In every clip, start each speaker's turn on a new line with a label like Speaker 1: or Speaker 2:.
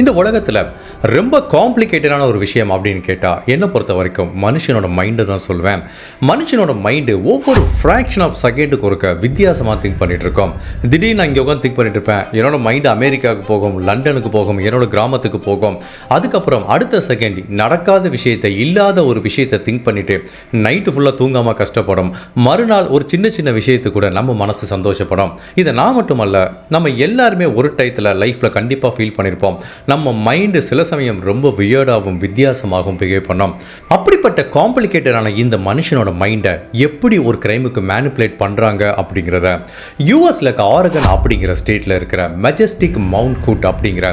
Speaker 1: இந்த உலகத்தில் ரொம்ப காம்ப்ளிகேட்டடான ஒரு விஷயம் அப்படின்னு கேட்டால் என்னை பொறுத்த வரைக்கும் மனுஷனோட மைண்டு தான் சொல்வேன். மனுஷனோட மைண்டு ஒவ்வொரு ஃப்ராக்ஷன் ஆஃப் செகண்டுக்கு ஒருக்க வித்தியாசமாக திங்க் பண்ணிட்டு இருக்கோம் திடீர்னு நான் இங்கே உட்காந்து திங்க் பண்ணிட்டு இருப்பேன் என்னோட மைண்டு அமெரிக்காவுக்கு போகும் லண்டனுக்கு போகும் என்னோட கிராமத்துக்கு போகும். அதுக்கப்புறம் அடுத்த செகண்ட் நடக்காத விஷயத்தை இல்லாத ஒரு விஷயத்தை திங்க் பண்ணிட்டு நைட்டு ஃபுல்லாக தூங்காமல் கஷ்டப்படும். மறுநாள் ஒரு சின்ன சின்ன விஷயத்துக்கு கூட நம்ம மனசு சந்தோஷப்படும். இதை நான் மட்டுமல்ல நம்ம எல்லாருமே ஒரு டயத்தில் லைஃப்பில் கண்டிப்பாக ஃபீல் பண்ணியிருப்போம் நம்ம மைண்டு சில சமயம் ரொம்ப வியர்டாகவும் வித்தியாசமாகவும் பிஹேவ் பண்ணோம். அப்படிப்பட்ட காம்ப்ளிகேட்டடான இந்த மனுஷனோட மைண்டை எப்படி ஒரு கிரைமுக்கு மேனிப்புலேட் பண்ணுறாங்க அப்படிங்கிறத யூஎஸில் இருக்க ஆரகன் அப்படிங்கிற ஸ்டேட்டில் இருக்கிற மெஜஸ்டிக் மவுண்ட் ஹூட் அப்படிங்கிற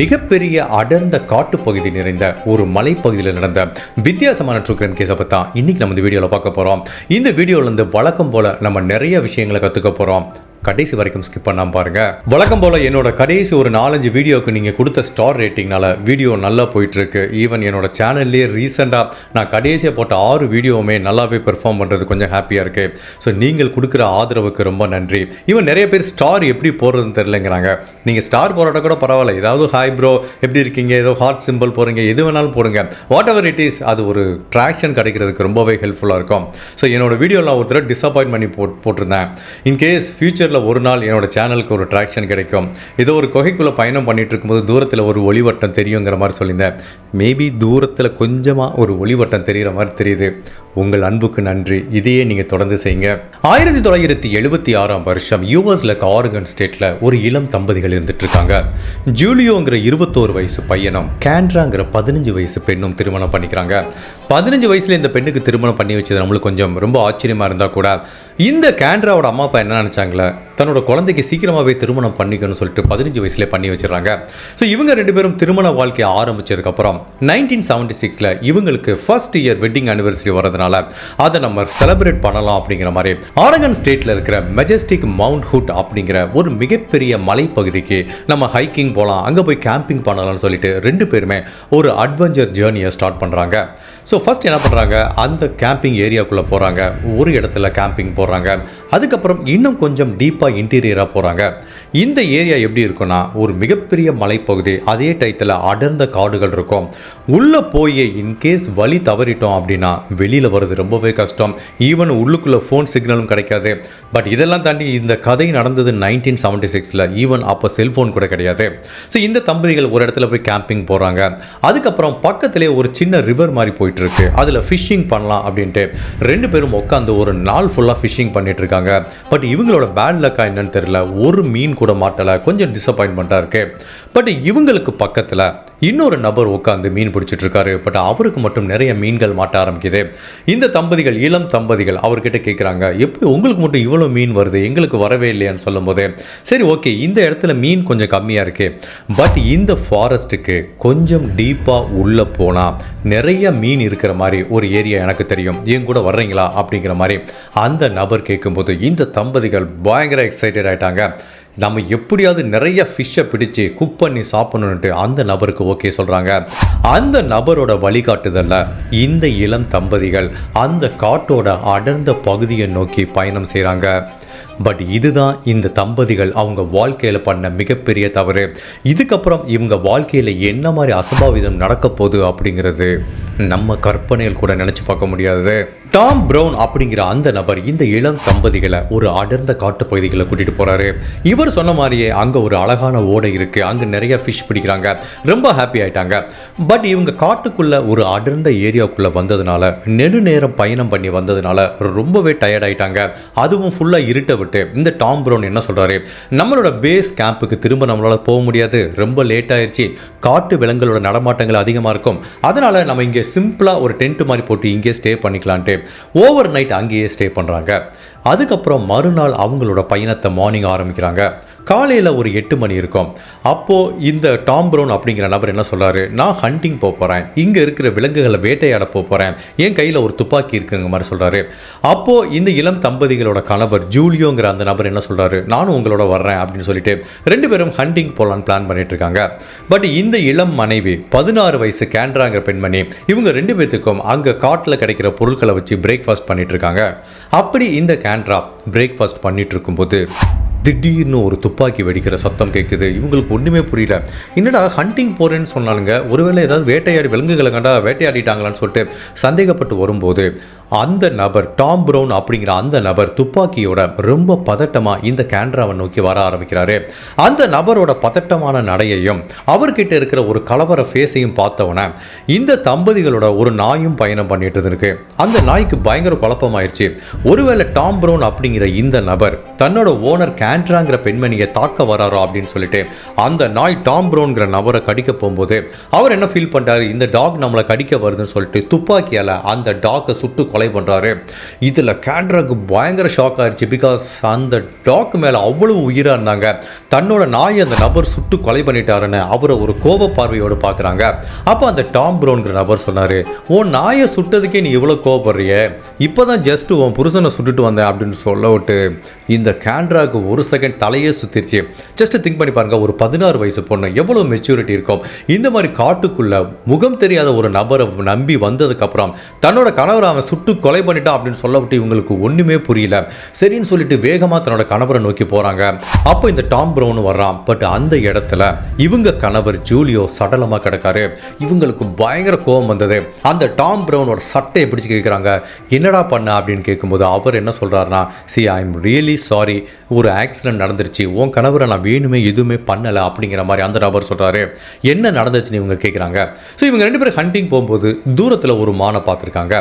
Speaker 1: மிகப்பெரிய அடர்ந்த காட்டுப்பகுதி நிறைந்த ஒரு மலைப்பகுதியில் நடந்த வித்தியாசமான ட்ரூ கிரைம் கேஸை பற்றி தான் இன்றைக்கி நம்ம இந்த வீடியோவில் பார்க்க போகிறோம் இந்த வீடியோவிலேருந்து வழக்கம் போல் நம்ம நிறைய விஷயங்களை கற்றுக்க போகிறோம் கடைசி வரைக்கும் ஸ்கிப் பண்ணாமல் பாருங்க. வழக்கம் போல என்னோட கடைசி ஒரு நாலஞ்சு வீடியோக்கு நீங்க கொடுத்த ஸ்டார் ரேட்டிங்னால வீடியோ நல்லா போயிட்டு இருக்கு ஈவன் என்னோட சேனல்லேயே ரீசெண்டாக நான் கடைசியாக போட்ட ஆறு வீடியோவுமே நல்லாவே பெர்ஃபார்ம் பண்ணுறது கொஞ்சம் ஹாப்பியாக இருக்கு. ஸோ நீங்கள் கொடுக்குற ஆதரவுக்கு ரொம்ப நன்றி. ஈவன் நிறைய பேர் ஸ்டார் எப்படி போடுறதுன்னு தெரிலங்கிறாங்க நீங்கள் ஸ்டார் போராட்ட கூட பரவாயில்ல. ஏதாவது ஹாய் ப்ரோ எப்படி இருக்கீங்க? ஏதோ ஹார்ட் சிம்பிள் போடுங்க எது வேணாலும் போடுங்க. வாட் எவர் இட் இஸ் அது ஒரு ட்ராக்ஷன் கிடைக்கிறதுக்கு ரொம்பவே ஹெல்ப்ஃபுல்லாக இருக்கும். ஸோ என்னோட வீடியோவில் ஒருத்தர் டிசப்பாயின்ட் பண்ணி போட் போட்டிருந்தேன். இன்கேஸ் ஃபியூச்சரில் ஒரு நாள் என்னோட சேனலுக்கு ஒரு ட்ராக்ஷன் கிடைக்கும். ஏதோ ஒரு குகைக்குள்ளே பயணம் பண்ணிட்டு இருக்கும்போது தூரத்தில் ஒரு ஒளிவட்டம் தெரியுங்கிற மாதிரி சொல்லியிருந்தேன். மேபி தூரத்தில் கொஞ்சமாக ஒரு ஒளிவட்டம் தெரிகிற மாதிரி தெரியுது. உங்கள் அன்புக்கு நன்றி. இதையே நீங்கள் தொடர்ந்து செய்யுங்க. ஆயிரத்தி தொள்ளாயிரத்தி எழுபத்தி ஆறாம் வருஷம் யூஎஸில் ஆரகன் ஸ்டேட்டில் ஒரு இளம் தம்பதிகள் இருந்துட்டுருக்காங்க. ஜூலியோங்கிற இருபத்தோரு வயசு பையனும் கேண்ட்ராங்கிற பதினஞ்சு வயசு பெண்ணும் திருமணம் பண்ணிக்கிறாங்க. பதினஞ்சு வயசுல இந்த பெண்ணுக்கு திருமணம் பண்ணி வச்சது நம்மளுக்கு கொஞ்சம் ரொம்ப ஆச்சரியமாக இருந்தால் கூட இந்த கேண்ட்ராவோட அம்மா அப்பா என்ன நினச்சாங்களே? தன்னோட குழந்தைக்கு சீக்கிரமாகவே திருமணம் பண்ணிக்கணும்னு சொல்லிட்டு பதினஞ்சு வயசுலேயே பண்ணி வச்சிடறாங்க. ஸோ இவங்க ரெண்டு பேரும் திருமண வாழ்க்கையை ஆரம்பிச்சதுக்கப்புறம் நைன்டீன் செவன்டி சிக்ஸில் இவங்களுக்கு ஃபர்ஸ்ட் இயர் வெட்டிங் அனிவர்சரி வரதுனால அதை நம்ம செலிப்ரேட் பண்ணலாம் அப்படிங்கிற மாதிரி ஆரகன் ஸ்டேட்டில் இருக்கிற மெஜஸ்டிக் மவுண்ட் ஹுட் அப்படிங்கிற ஒரு மிகப்பெரிய மலைப்பகுதிக்கு நம்ம ஹைக்கிங் போகலாம் அங்கே போய் கேம்பிங் பண்ணலாம்னு சொல்லிட்டு ரெண்டு பேருமே ஒரு அட்வென்ச்சர் ஜேர்னியை ஸ்டார்ட் பண்ணுறாங்க ஸோ ஃபர்ஸ்ட் என்ன பண்ணுறாங்க அந்த கேம்பிங் ஏரியாக்குள்ளே போகிறாங்க ஒரு இடத்துல கேம்பிங் போடுறாங்க. அதுக்கப்புறம் இன்னும் கொஞ்சம் டீப்பாக இன்டீரியராக போகிறாங்க இந்த ஏரியா எப்படி இருக்குன்னா ஒரு மிகப்பெரிய மலைப்பகுதி அதே டயத்தில் அடர்ந்த காடுகள் இருக்கும். உள்ளே போய் இன்கேஸ் வழி தவறிட்டோம் அப்படின்னா வெளியில் வர்றது ரொம்பவே கஷ்டம். ஈவன் உள்ளுக்குள்ளே ஃபோன் சிக்னலும் கிடைக்காது. பட் இதெல்லாம் தாண்டி இந்த கதை நடந்தது நைன்டீன் செவன்டி சிக்ஸில் ஈவன் அப்போ செல்ஃபோன் கூட கிடையாது. ஸோ இந்த தம்பதிகள் ஒரு இடத்துல போய் கேம்பிங் போகிறாங்க அதுக்கப்புறம் பக்கத்திலே ஒரு சின்ன ரிவர் மாதிரி போயிட்டு இருக்கு அதில் ஃபிஷிங் பண்ணலாம் அப்படின்ட்டு ரெண்டு பேரும் உட்காந்து ஒரு நாள் ஃபுல்லாக ஃபிஷிங் பண்ணிட்டு இருக்காங்க பட் இவங்களோட பேட் லக்கா என்னன்னு தெரியல. ஒரு மீன் கூட மாட்டலை. கொஞ்சம் டிசப்பாயின்மெண்ட்டாக இருக்கு. பட் இவங்களுக்கு பக்கத்தில் இன்னொரு நபர் உட்காந்து மீன் பிடிச்சிட்டு இருக்காரு பட் அவருக்கு மட்டும் நிறைய மீன்கள் மாட்ட ஆரம்பிக்குது. இந்த தம்பதிகள் இளம் தம்பதிகள் அவர்கிட்ட கேட்குறாங்க எப்படி உங்களுக்கு மட்டும் இவ்வளோ மீன் வருது? எங்களுக்கு வரவே இல்லையான்னு சொல்லும்போது சரி ஓகே இந்த இடத்துல மீன் கொஞ்சம் கம்மியாக இருக்கு. பட் இந்த ஃபாரஸ்ட்டுக்கு கொஞ்சம் டீப்பாக உள்ளே போனால் நிறைய மீன் இருக்கிற மாதிரி ஒரு ஏரியா எனக்கு தெரியும். என் கூட வர்றீங்களா? அப்படிங்கிற மாதிரி அந்த நபர் கேட்கும்போது இந்த தம்பதிகள் பயங்கர எக்ஸைட்டட் ஆகிட்டாங்க நம்ம எப்படியாவது நிறைய ஃபிஷ்ஷை பிடிச்சு குக் பண்ணி சாப்பிடணுன்ட்டு அந்த நபருக்கு ஓகே சொல்கிறாங்க அந்த நபரோட வழிகாட்டுதலில் இந்த இளம் தம்பதிகள் அந்த காட்டோட அடர்ந்த பகுதியை நோக்கி பயணம் செய்கிறாங்க பட் இதுதான் இந்த தம்பதிகள் அவங்க வாழ்க்கையில் பண்ண மிகப்பெரிய தவறு. இதுக்கப்புறம் இவங்க வாழ்க்கையில் என்ன மாதிரி அசம்பாவிதம் நடக்க போகுது அப்படிங்கிறது நம்ம கற்பனையில் கூட நினச்சி பார்க்க முடியாது. டாம் ப்ரௌன் அப்படிங்கிற அந்த நபர் இந்த இளம் தம்பதிகளை ஒரு அடர்ந்த காட்டுப்பகுதிகளை கூட்டிகிட்டு போகிறாரு இவர் சொன்ன மாதிரியே அங்கே ஒரு அழகான ஓடை இருக்குது அங்கே நிறைய ஃபிஷ் பிடிக்கிறாங்க. ரொம்ப ஹாப்பி ஆயிட்டாங்க. பட் இவங்க காட்டுக்குள்ளே ஒரு அடர்ந்த ஏரியாவுக்குள்ளே வந்ததுனால நெடு நேரம் பயணம் பண்ணி வந்ததுனால ரொம்பவே டயர்ட் ஆயிட்டாங்க. அதுவும் ஃபுல்லாக இருட்டு விட்டு இந்த டாம் ப்ரௌன் என்ன சொல்கிறாரு நம்மளோட பேஸ் கேம்புக்கு திரும்ப நம்மளால் போக முடியாது. ரொம்ப லேட் ஆயிடுச்சு காட்டு விலங்குகளோட நடமாட்டங்கள் அதிகமாக இருக்கும். அதனால் நம்ம இங்கே சிம்பிளாக ஒரு டென்ட் மாதிரி போட்டு இங்கே ஸ்டே பண்ணிக்கலான்ட்டு ஓவர் நைட் அங்கேயே ஸ்டே பண்ணுறாங்க அதுக்கப்புறம் மறுநாள் அவங்களோட பயணத்தை மார்னிங் ஆரம்பிக்கிறாங்க. காலையில் ஒரு எட்டு மணி இருக்கும். அப்போது இந்த டாம் ப்ரௌன் அப்படிங்கிற நபர் என்ன சொல்கிறாரு நான் ஹண்டிங் போக போகிறேன் இங்கே இருக்கிற விலங்குகளை வேட்டையாட போக போகிறேன் என் கையில் ஒரு துப்பாக்கி இருக்குங்க மாதிரி சொல்கிறாரு அப்போது இந்த இளம் தம்பதிகளோட கணவர் ஜூலியோங்கிற அந்த நபர் என்ன சொல்கிறாரு நானும் உங்களோட வர்றேன் அப்படின்னு சொல்லிட்டு ரெண்டு பேரும் ஹண்டிங் போகலான்னு பிளான் பண்ணிட்டு இருக்காங்க. பட் இந்த இளம் மனைவி பதினாறு வயசு கேண்ட்ராங்கிற பெண்மணி இவங்க ரெண்டு பேர்த்துக்கும் அங்கே காட்டில் கிடைக்கிற பொருட்களை வச்சு பிரேக்ஃபாஸ்ட் பண்ணிட்டு இருக்காங்க. அப்படி இந்த கேண்ட்ரா பிரேக்ஃபாஸ்ட் பண்ணிட்டு இருக்கும்போது திடீர்னு ஒரு துப்பாக்கி வெடிக்கிற சத்தம் கேட்குது இவங்களுக்கு ஒன்றுமே புரியல. என்னடா ஹண்டிங் போகிறேன்னு சொன்னாலுங்க ஒருவேளை ஏதாவது வேட்டையாடி விலங்குகளை கண்டா வேட்டையாடிட்டாங்களான்னு சொல்லிட்டு சந்தேகப்பட்டு வரும்போது அந்த நபர் டாம் ப்ரௌன் அப்படிங்கிற அந்த நபர் துப்பாக்கியோட ரொம்ப பதட்டமாக இந்த கேண்ட்ராவை நோக்கி வர ஆரம்பிக்கிறாரு. அந்த நபரோட பதட்டமான நடையையும் அவர்கிட்ட இருக்கிற ஒரு கலவர ஃபேஸையும் பார்த்தவன இந்த தம்பதிகளோட ஒரு நாயும் பயணம் பண்ணிட்டு இருக்கு. அந்த நாய்க்கு பயங்கர குழப்பமாயிருச்சு. ஒருவேளை டாம் ப்ரௌன் அப்படிங்கிற இந்த நபர் தன்னோட ஓனர் கேண்ட்ராங்கிற பெண்மணியை தாக்க வராரோ அப்படின்னு சொல்லிட்டு அந்த நாய் டாம் ப்ரௌன்கிற நபரை கடிக்க போகும்போது அவர் என்ன ஃபீல் பண்ணுறாரு இந்த டாக் நம்மளை கடிக்க வருதுன்னு சொல்லிட்டு துப்பாக்கியால் அந்த டாக்கை சுட்டு கொலை பண்றாரு. இதில் கேண்ட்ராக்கு பயங்கர ஷாக் ஆயிடுச்சு பிகாஸ் அந்த டாக் மேலே அவ்வளவு உயிராக இருந்தாங்க. தன்னோட நாயை அந்த நபர் சுட்டு கொலை பண்ணிட்டாருன்னு அவரை ஒரு கோப பார்வையோடு பார்க்குறாங்க. அப்போ அந்த டாம் ப்ரௌன்கிற நபர் சொன்னார் உன் நாயை சுட்டதுக்கே நீ இவ்வளோ கோவப்படுறிய இப்போ தான் ஜஸ்ட் உன் புருஷனை சுட்டுட்டு வந்தேன் அப்படின்னு சொல்ல விட்டு இந்த கேண்ட்ராக்கு ஒரு செகண்ட் தலையே சுத்திருச்சு. ஜஸ்ட் திங்க் பண்ணி பாருங்க ஒரு பதினாறு வயசு பொண்ணு எவ்வளோ மெச்சூரிட்டி இருக்கும். இந்த மாதிரி காட்டுக்குள்ளே முகம் தெரியாத ஒரு நபரை நம்பி வந்ததுக்கப்புறம் தன்னோட கணவரை அவன் சுட்டு கொலை பண்ணிட்டா அப்படின்னு சொல்லப்பட்டு இவங்களுக்கு ஒன்றுமே புரியல. சரின்னு சொல்லிட்டு வேகமாக தன்னோட கணவரை நோக்கி போகிறாங்க அப்போ இந்த டாம் ப்ரௌன் வர்றான். பட் அந்த இடத்துல இவங்க கணவர் ஜூலியோ சடலமாக கிடக்காரு. இவங்களுக்கு பயங்கர கோபம் வந்தது. அந்த டாம் ப்ரௌனோட சட்டையை பிடிச்சி கேட்குறாங்க என்னடா பண்ண? அப்படின்னு கேட்கும்போது அவர் என்ன சொல்கிறாருன்னா see I am really sorry ஒரு ஆக்சிடென்ட் நடந்துருச்சு. உன் கணவரை நான் வேணுமே எதுவுமே பண்ணலை. அப்படிங்கிற மாதிரி அந்த நபர் சொல்கிறாரு என்ன நடந்துச்சுன்னு இவங்க கேட்குறாங்க ஸோ இவங்க ரெண்டு பேரும் ஹண்டிங் போகும்போது தூரத்தில் ஒரு மானை பார்த்துருக்காங்க.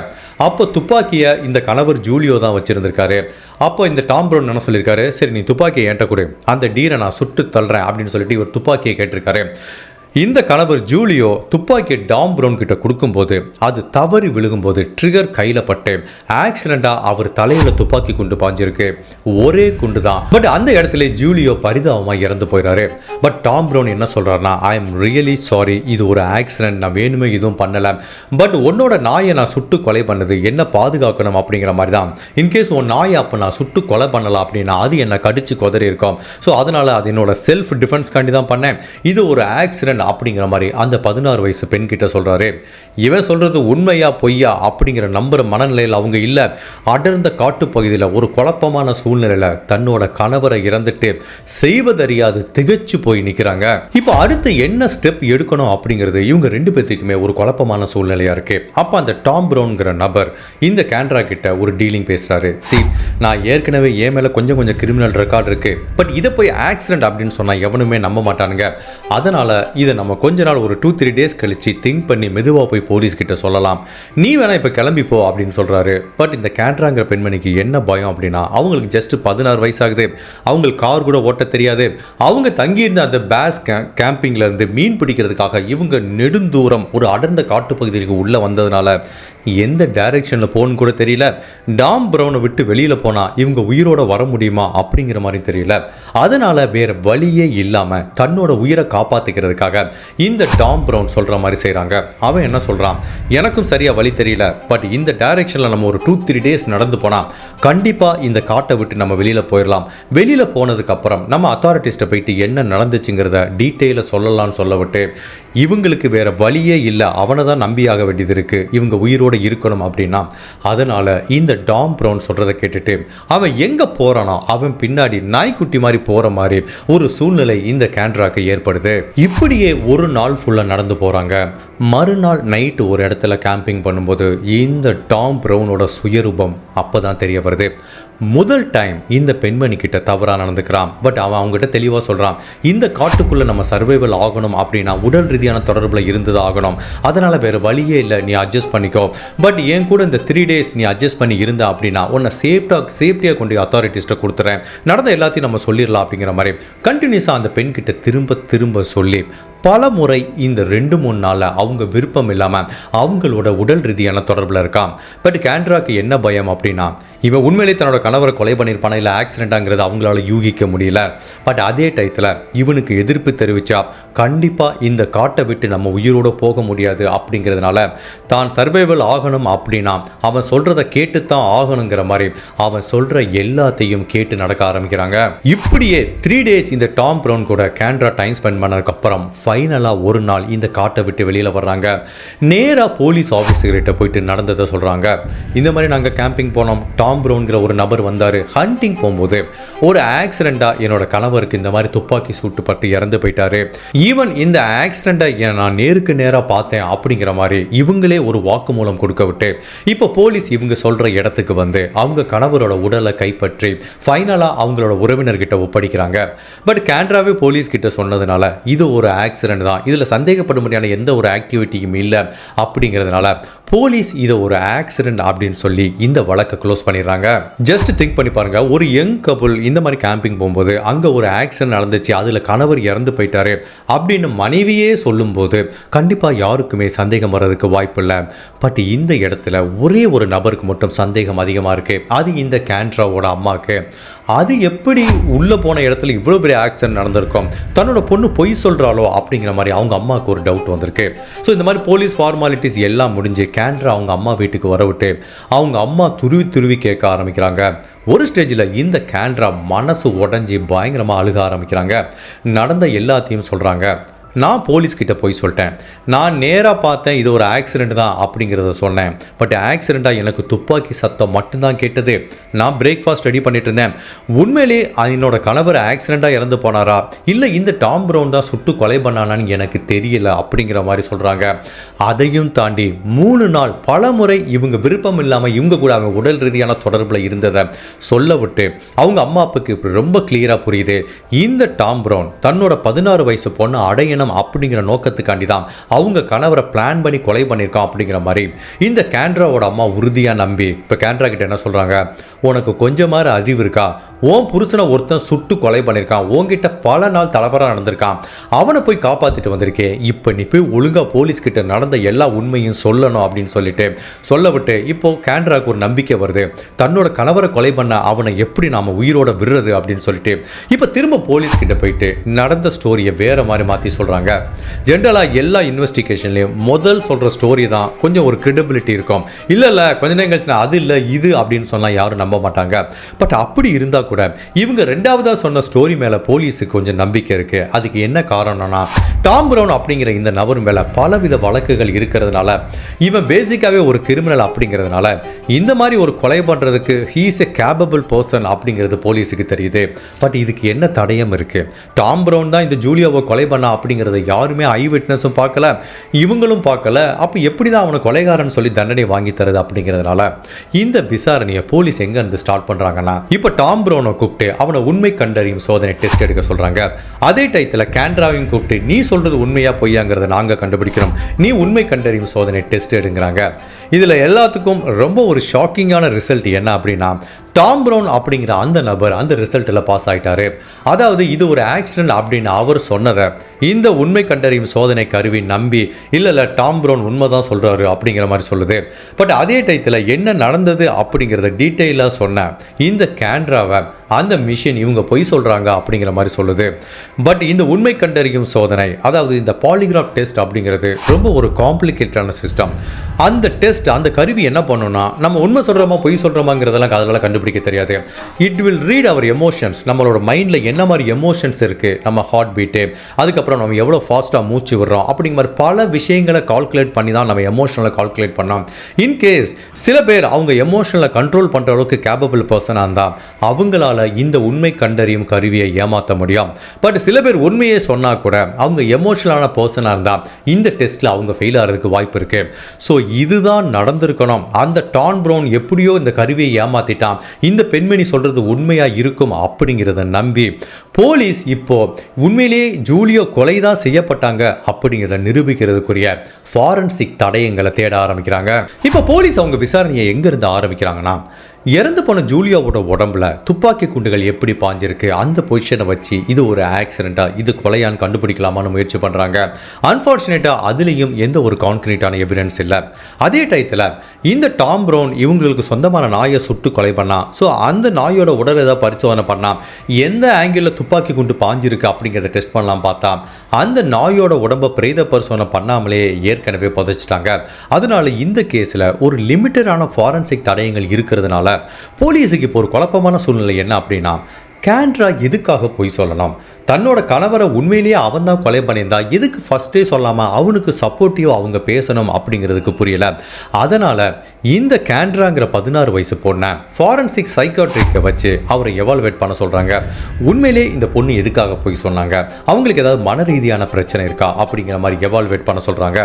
Speaker 1: அப்போ துப்பாக்கியை இந்த கணவர் ஜூலியோ தான் வச்சுருந்துருக்காரு. அப்போ இந்த டாம் ப்ரௌன் என்ன சொல்லியிருக்காரு? சரி நீ துப்பாக்கியை ஏன்ட்ட கொடு. அந்த டீரை நான் சுட்டு தள்ளுறேன் அப்படின்னு சொல்லிட்டு இவர் துப்பாக்கியை கேட்டிருக்காரு. இந்த கணவர் ஜூலியோ துப்பாக்கி டாம் ப்ரௌன் கிட்ட கொடுக்கும்போது அது தவறி விழுகும்போது ட்ரிகர் கையில் பட்டு ஆக்சிடெண்ட்டாக அவர் தலையில் துப்பாக்கி குண்டு பாஞ்சிருக்கு. ஒரே குண்டு தான். பட் அந்த இடத்துல ஜூலியோ பரிதாபமாக இறந்து போயிடாரு பட் டாம் ப்ரௌன் என்ன சொல்கிறாருன்னா ஐ எம் ரியலி சாரி இது ஒரு ஆக்சிடென்ட் நான் வேணுமே எதுவும் பண்ணலை. பட் உன்னோட நாயை நான் சுட்டு கொலை பண்ணது என்ன பாதுகாக்கணும்? அப்படிங்கிற மாதிரி தான். இன்கேஸ் உன் நாயை அப்போ நான் சுட்டு கொலை பண்ணலாம் அப்படின்னா அது என்னை கடிச்சு கொதறி இருக்கும். ஸோ அதனால் அது என்னோட செல்ஃப் டிஃபென்ஸ்காண்டி தான் பண்ணேன். இது ஒரு ஆக்சிடென்ட் அப்படிங்கிற மாதிரி அந்த பதினாறு வயசு பெண்கிட்ட சொல்கிறாரு இவன் சொல்கிறது உண்மையா பொய்யா அப்படிங்கிற நம்புற மனநிலையில் அவங்க இல்லை. அடர்ந்த காட்டுப்பகுதியில் ஒரு குழப்பமான சூழ்நிலையில் தன்னோட கணவரை இறந்துட்டு செய்வதறியாது திகைச்சு போய் நிற்கிறாங்க இப்போ அடுத்து என்ன ஸ்டெப் எடுக்கணும் அப்படிங்கிறது இவங்க ரெண்டு பேர்த்துக்குமே ஒரு குழப்பமான சூழ்நிலையாக இருக்கு. அப்போ அந்த டாம் ப்ரௌன்கிற நபர் இந்த கேண்ட்ரா கிட்ட ஒரு டீலிங் பேசுகிறாரு சி நான் ஏற்கனவே என் மேலே கொஞ்சம் கொஞ்சம் கிரிமினல் ரெக்கார்ட் இருக்கு. பட் இதை போய் ஆக்சிடென்ட் அப்படின்னு சொன்னால் எவனுமே நம்ப மாட்டானுங்க. அதனால் இதை நம்ம கொஞ்ச நாள் ஒரு டூ த்ரீ டேஸ் கழிச்சு திங்க் பண்ணி மெதுவாக போய் போலீஸ் கிட்ட சொல்லலாம். நீ வேணா இப்போ கிளம்பி போ அப்படின்னு சொல்கிறாரு பட் இந்த கேண்ட்ராங்கிற பெண்மணிக்கு என்ன பயம் அப்படின்னா அவங்களுக்கு ஜஸ்ட் பதினாறு வயசாகுது. அவங்களுக்கு கார் கூட ஓட்ட தெரியாது. அவங்க தங்கியிருந்த அந்த பேஸ் கே கேம்பிங்ல இருந்து மீன் பிடிக்கிறதுக்காக இவங்க நெடுந்தூரம் ஒரு அடர்ந்த காட்டுப்பகுதிகளுக்கு உள்ளே வந்ததுனால எந்த டைரெக்ஷனில் போகணும்னு கூட தெரியல. டாம் ப்ரௌனை விட்டு வெளியில் போனால் இவங்க உயிரோட வர முடியுமா அப்படிங்கிற மாதிரி தெரியல. அதனால் வேறு வழியே இல்லாமல் தன்னோட உயிரை காப்பாற்றிக்கிறதுக்காக இந்த டாம் ப்ரௌன் சொல்கிற மாதிரி செய்கிறாங்க அவன் என்ன சொல்கிறான் எனக்கும் சரியாக வழி தெரியல. பட் இந்த டைரெக்ஷனில் நம்ம ஒரு டூ த்ரீ டேஸ் நடந்து போனால் கண்டிப்பாக இந்த காட்டை விட்டு நம்ம வெளியில் போயிடலாம் வெளியில் போனதுக்கப்புறம் நம்ம அத்தாரிட்டிஸ்ட்டை போயிட்டு என்ன நடந்துச்சுங்கிறத டீட்டெயிலாக சொல்லலாம்னு சொல்ல விட்டு இவங்களுக்கு வேற வழியே இல்லை. அவனை தான் நம்பியாக வேண்டியது இருக்குது இவங்க உயிரோடு இருக்கணும் அப்படின்னா. அதனால் இந்த டாம் ப்ரௌன் சொல்கிறத கேட்டுட்டு அவன் எங்கே போகிறானோ அவன் பின்னாடி நாய்க்குட்டி மாதிரி போகிற மாதிரி ஒரு சூழ்நிலை இந்த கேண்ட்ராக்கு ஏற்படுது. இப்படியே ஒரு நாள் ஃபுல்லாக நடந்து போகிறாங்க மறுநாள் நைட்டு ஒரு இடத்துல கேம்பிங் பண்ணும்போது இந்த டாம் ப்ரௌனோட சுயரூபம் அப்போ தான் தெரிய வருது. முதல் டைம் இந்த பெண்மணி கிட்ட தவறாக நடந்துக்கிறான். பட் அவன் அவங்ககிட்ட தெளிவாக சொல்கிறான் இந்த காட்டுக்குள்ளே நம்ம சர்வைவல் ஆகணும் அப்படின்னா உடல் ரீதியான தொடர்பில் இருந்தது ஆகணும். அதனால் வேறு வழியே இல்லை நீ அட்ஜஸ்ட் பண்ணிக்கோ. பட் என் கூட இந்த த்ரீ டேஸ் நீ அட்ஜஸ்ட் பண்ணி இருந்த அப்படின்னா உன்னை சேஃப்டாக சேஃப்டியாக கொண்டு அத்தாரிட்டிஸ்ட்டை கொடுத்துறேன். நடந்த எல்லாத்தையும் நம்ம சொல்லிடலாம் அப்படிங்கிற மாதிரி கண்டினியூஸாக அந்த பெண்கிட்ட திரும்ப திரும்ப சொல்லி பல முறை இந்த ரெண்டு மூணு நாளில் அவங்க விருப்பம் இல்லாமல் அவங்களோட உடல் ரீதியான தொடர்பில் இருக்கான் பட் கேண்ட்ராக்கு என்ன பயம் அப்படின்னா இவன் உண்மையிலே தன்னோட கணவரை கொலை பண்ணியிருப்பான இல்லை ஆக்சிடென்ட்டாங்கிறது அவங்களால யூகிக்க முடியல. பட் அதே டயத்தில் இவனுக்கு எதிர்ப்பு தெரிவித்தா கண்டிப்பாக இந்த காட்டை விட்டு நம்ம உயிரோட போக முடியாது அப்படிங்கிறதுனால தான் சர்வைவல் ஆகணும் அப்படின்னா அவன் சொல்கிறத கேட்டு தான் ஆகணுங்கிற மாதிரி அவன் சொல்கிற எல்லாத்தையும் கேட்டு நடக்க ஆரம்பிக்கிறாங்க. இப்படியே த்ரீ டேஸ் இந்த டாம் ப்ரௌன் கூட கேண்ட்ரா டைம் ஸ்பெண்ட் பண்ணதுக்கப்புறம் ஃபைனலாக ஒரு நாள் இந்த காட்டை விட்டு வெளியில் வர்றாங்க. நேராக போலீஸ் ஆஃபீஸர்கிட்ட போயிட்டு நடந்ததை சொல்கிறாங்க இந்த மாதிரி நாங்கள் கேம்பிங் போனோம். டாம் ப்ரௌன்கிற ஒரு நபர் வந்தார். ஹண்டிங் போகும்போது ஒரு ஆக்சிடெண்ட்டாக என்னோட கணவருக்கு இந்த மாதிரி துப்பாக்கி சூட்டு பட்டு இறந்து போயிட்டாரு. ஈவன் இந்த ஆக்சிடெண்ட்டை நான் நேருக்கு நேராக பார்த்தேன் அப்படிங்கிற மாதிரி இவங்களே ஒரு வாக்குமூலம் கொடுக்க விட்டு இப்போ போலீஸ் இவங்க சொல்கிற இடத்துக்கு வந்து அவங்க கணவரோட உடலை கைப்பற்றி ஃபைனலாக அவங்களோட உறவினர்கிட்ட ஒப்படைக்கிறாங்க. பட் கேண்ட்ராவே போலீஸ் கிட்ட சொன்னதுனால இது ஒரு ஆக்சிடென்ட் தான் இதில் சந்தேகப்படும்படியான எந்த ஒரு ஆக்டிவிட்டியும் இல்லை அப்படிங்கிறதுனால போலீஸ் இதை ஒரு ஆக்சிடென்ட் அப்படின்னு சொல்லி இந்த வழக்கை க்ளோஸ் பண்ணிடுறாங்க. ஜஸ்ட் திங்க் பண்ணி பாருங்க. ஒரு யங் கபுள் இந்த மாதிரி கேம்பிங் போகும்போது அங்கே ஒரு ஆக்சிடென்ட் நடந்துச்சு அதில் கணவர் இறந்து போயிட்டாரு அப்படின்னு மனைவியே சொல்லும்போது கண்டிப்பாக யாருக்குமே சந்தேகம் வர்றதுக்கு வாய்ப்பு இல்லை. பட் இந்த இடத்துல ஒரே ஒரு நபருக்கு மட்டும் சந்தேகம் அதிகமாக இருக்கு. அது இந்த கேண்ட்ராவோட அம்மாவுக்கு. அது எப்படி உள்ளே போன இடத்துல இவ்வளோ பெரிய ஆக்சிடென்ட் நடந்திருக்கும்? தன்னோட பொண்ணு பொய் சொல்கிறாலோ அப்படிங்கிற மாதிரி அவங்க அம்மாவுக்கு ஒரு டவுட் வந்திருக்கு. ஸோ இந்த மாதிரி போலீஸ் ஃபார்மாலிட்டிஸ் எல்லாம் முடிஞ்சு கேண்ட்ரா அவங்க அம்மா வீட்டுக்கு வரவிட்டு அவங்க அம்மா துருவி துருவி கேட்க ஆரம்பிக்கிறாங்க. ஒரு ஸ்டேஜில் இந்த கேண்ட்ரா மனசு உடஞ்சி பயங்கரமாக அழுக ஆரம்பிக்கிறாங்க. நடந்த எல்லாத்தையும் சொல்கிறாங்க நான் போலீஸ்கிட்ட போய் சொல்லிட்டேன். நான் நேராக பார்த்தேன் இது ஒரு ஆக்சிடென்ட் தான் அப்படிங்கிறத சொன்னேன். பட் ஆக்சிடெண்ட்டாக எனக்கு துப்பாக்கி சத்தம் மட்டும்தான் கேட்டது. நான் பிரேக்ஃபாஸ்ட் ரெடி பண்ணிட்டு இருந்தேன். உண்மையிலே என்னோட கணவர் ஆக்சிடெண்ட்டாக இறந்து போனாரா? இல்லை இந்த டாம் ப்ரௌன் தான் சுட்டு கொலை பண்ணானான்னு எனக்கு தெரியல அப்படிங்கிற மாதிரி சொல்கிறாங்க அதையும் தாண்டி மூணு நாள் பல முறை இவங்க விருப்பம் இல்லாமல் இவங்க கூட அவங்க உடல் ரீதியான தொடர்பில் இருந்ததை சொல்ல விட்டு அவங்க அம்மா அப்பாவுக்கு ரொம்ப கிளியராக புரியுது. இந்த டாம் ப்ரௌன் தன்னோட பதினாறு வயசு பொண்ணு அடையணும் அப்படிங்கிற நோக்கத்துக்காண்டி தான் அவங்க கணவரை பிளான் பண்ணி கொலை பண்ணியிருக்கான் அப்படிங்கிற மாதிரி. இந்த கேண்ட்ராவோட அம்மா உறுதியாக நம்பி இப்போ கேண்ட்ரா கிட்ட என்ன சொல்கிறாங்க உனக்கு கொஞ்சமாறு அறிவு இருக்கா? உன் புருஷனை ஒருத்தன் சுட்டு கொலை பண்ணியிருக்கான். உன்கிட்ட பல நாள் தலைவராக நடந்திருக்கான். அவனை போய் காப்பாற்றிட்டு வந்திருக்கே. இப்போ நீ போய் ஒழுங்காக போலீஸ் கிட்ட நடந்த எல்லா உண்மையும் சொல்லணும் அப்படின்னு சொல்லிட்டு சொல்ல விட்டு இப்போ கேண்ட்ராக்கு ஒரு நம்பிக்கை வருது. தன்னோட கணவரை கொலை பண்ண அவனை எப்படி நாம உயிரோட விடுறது அப்படின்னு சொல்லிட்டு இப்போ திரும்ப போலீஸ் கிட்ட போயிட்டு நடந்த ஸ்டோரியை வேற மாதிரி மாற்றி சொல்கிறாங்க சொல்கிறாங்க ஜென்ரலாக எல்லா இன்வெஸ்டிகேஷன்லையும் முதல் சொல்கிற ஸ்டோரி தான் கொஞ்சம் ஒரு கிரெடிபிலிட்டி இருக்கும். இல்லை இல்லை கொஞ்ச நேரம் கழிச்சு அது இல்லை இது அப்படின்னு சொன்னால் யாரும் நம்ப மாட்டாங்க. பட் அப்படி இருந்தால் கூட இவங்க ரெண்டாவதாக சொன்ன ஸ்டோரி மேலே போலீஸுக்கு கொஞ்சம் நம்பிக்கை இருக்குது அதுக்கு என்ன காரணம்னா டாம் ப்ரௌன் அப்படிங்கிற இந்த நபர் மேலே பலவித வழக்குகள் இருக்கிறதுனால இவன் பேசிக்காகவே ஒரு கிரிமினல் அப்படிங்கிறதுனால இந்த மாதிரி ஒரு கொலை பண்ணுறதுக்கு ஹீஸ் எ கேபபிள் பர்சன் அப்படிங்கிறது போலீஸுக்கு தெரியுது. பட் இதுக்கு என்ன தடயம் இருக்குது டாம் ப்ரௌன் தான் இந்த ஜூலியாவை கொலை பண்ணா அப்படிங்கிறத யாருமே ஐ விட்னஸும் பார்க்கல இவங்களும் பார்க்கல. அப்போ எப்படி தான் அவனை கொலைகாரன் சொல்லி தண்டனை வாங்கி தருது அப்படிங்கிறதுனால இந்த விசாரணையை போலீஸ் எங்க இருந்து ஸ்டார்ட் பண்ணுறாங்கன்னா இப்போ டாம் ப்ரோனை கூப்பிட்டு அவனை உண்மை கண்டறியும் சோதனை டெஸ்ட் எடுக்க சொல்கிறாங்க அதே டயத்தில் கேண்ட்ராவையும் கூப்பிட்டு நீ சொல்கிறது உண்மையாக பொய்யாங்கிறத நாங்கள் கண்டுபிடிக்கிறோம். நீ உண்மை கண்டறியும் சோதனை டெஸ்ட் எடுங்கிறாங்க. இதில் எல்லாத்துக்கும் ரொம்ப ஒரு ஷாக்கிங்கான ரிசல்ட் என்ன அப்படின்னா டாம் ப்ரௌன் அப்படிங்கிற அந்த நபர் அந்த ரிசல்ட்டில் பாஸ் ஆகிட்டாரு அதாவது இது ஒரு ஆக்சிடென்ட் அப்படின்னு அவர் சொன்னதை இந்த உண்மை கண்டறியும் சோதனை கருவி நம்பி இல்லை இல்லை டாம் ப்ரௌன் உண்மை தான் சொல்கிறாரு அப்படிங்கிற மாதிரி சொல்லுது. பட் அதே டயத்தில் என்ன நடந்தது அப்படிங்கிறத டீட்டெயிலாக சொன்ன இந்த கேண்ட்ராவை அந்த மிஷின் இவங்க பொய் சொல்கிறாங்க அப்படிங்கிற மாதிரி சொல்லுது. பட் இந்த உண்மை கண்டறியும் சோதனை அதாவது இந்த பாலிகிராஃப் டெஸ்ட் அப்படிங்கிறது ரொம்ப ஒரு காம்ப்ளிகேட்டடான சிஸ்டம். அந்த டெஸ்ட் அந்த கருவி என்ன பண்ணுன்னா நம்ம உண்மை சொல்கிறோமா பொய் சொல்கிறோமாங்கிறதெல்லாம் அதெல்லாம் கண்டுபிடிக்க தெரியாது. It will read our emotions நம்மளோட மைண்டில் என்ன மாதிரி எமோஷன்ஸ் இருக்குது நம்ம ஹார்ட் பீட்டு அதுக்கப்புறம் நம்ம எவ்வளோ ஃபாஸ்ட்டாக மூச்சு விடுறோம் அப்படிங்கிற மாதிரி பல விஷயங்களை கால்குலேட் பண்ணி தான் நம்ம எமோஷனலை கால்குலேட் பண்ணோம் இன்கேஸ் சில பேர் அவங்க எமோஷனலை கண்ட்ரோல் பண்ணுற அளவுக்கு கேபபிள் பர்சனாக இருந்தால் அவங்களால இந்த உண்மை கண்டறியும் கருவியை ஏமாற்ற முடியும். பட் சில பேர் உண்மையே சொன்னால் கூட அவங்க எமோஷனலான பர்சனாக இருந்தால் இந்த டெஸ்ட்டில் அவங்க ஃபெயில் ஆகிறதுக்கு வாய்ப்பு இருக்குது ஸோ இதுதான் நடந்திருக்கணும். அந்த டான் ப்ரௌன் எப்படியோ இந்த கருவியை ஏமாத்திட்டான் இந்த பெண்மணி சொல்கிறது உண்மையாக இருக்கும் அப்படிங்கிறத நம்பி போலீஸ் இப்போ உண்மையிலேயே ஜூலியோ கொலை தான் செய்யப்பட்டாங்க அப்படிங்கிறத நிரூபிக்கிறதுக்குரிய ஃபாரன்சிக் தடயங்களை தேட ஆரம்பிக்கிறாங்க. இப்போ போலீஸ் அவங்க விசாரணையை எங்கேருந்து ஆரம்பிக்கிறாங்கன்னா இறந்து போன ஜூலியாவோட உடம்புல துப்பாக்கி குண்டுகள் எப்படி பாஞ்சிருக்கு? அந்த பொசிஷனை வச்சு இது ஒரு ஆக்சிடெண்ட்டாக இது கொலையான்னு கண்டுபிடிக்கலாமான்னு முயற்சி பண்ணுறாங்க அன்ஃபார்ச்சுனேட்டாக அதுலேயும் எந்த ஒரு கான்கிரீட்டான எவிடன்ஸ் இல்லை. அதே டயத்தில் இந்த டாம் ப்ரௌன் இவங்களுக்கு சொந்தமான நாயை சுட்டு கொலை பண்ணான் ஸோ அந்த நாயோட உடல் ஏதாவது பரிசோதனை பண்ணால் எந்த ஆங்கிளில் துப்பாக்கி குண்டு பாஞ்சிருக்கு அப்படிங்கிறத டெஸ்ட் பண்ணலாம் பார்த்தா அந்த நாயோட உடம்பை பிரேத பரிசோதனை பண்ணாமலே ஏற்கனவே புதைச்சிட்டாங்க. அதனால இந்த கேஸில் ஒரு லிமிட்டடான ஃபாரன்சிக் தடயங்கள் இருக்கிறதுனால போலீஸுக்கு இப்போ ஒரு குழப்பமான சூழ்நிலை என்ன அப்படின்னா கேண்ட்ரா எதுக்காக போய் சொல்லலாம்? தன்னோட கணவரை உண்மையிலேயே அவன் தான் கொலை பண்ணியிருந்தா எதுக்கு ஃபஸ்ட்டே சொல்லாமல் அவனுக்கு சப்போர்ட்டிவ் அவங்க பேசணும் அப்படிங்கிறதுக்கு புரியல. அதனால் இந்த கேண்ட்ராங்கிற பதினாறு வயசு பொண்ணை ஃபாரன்சிக் சைக்காட்ரிக்கை வச்சு அவரை எவால்வேட் பண்ண சொல்கிறாங்க உண்மையிலேயே இந்த பொண்ணு எதுக்காக போய் சொன்னாங்க? அவங்களுக்கு ஏதாவது மன ரீதியான பிரச்சனை இருக்கா? அப்படிங்கிற மாதிரி எவால்வேட் பண்ண சொல்கிறாங்க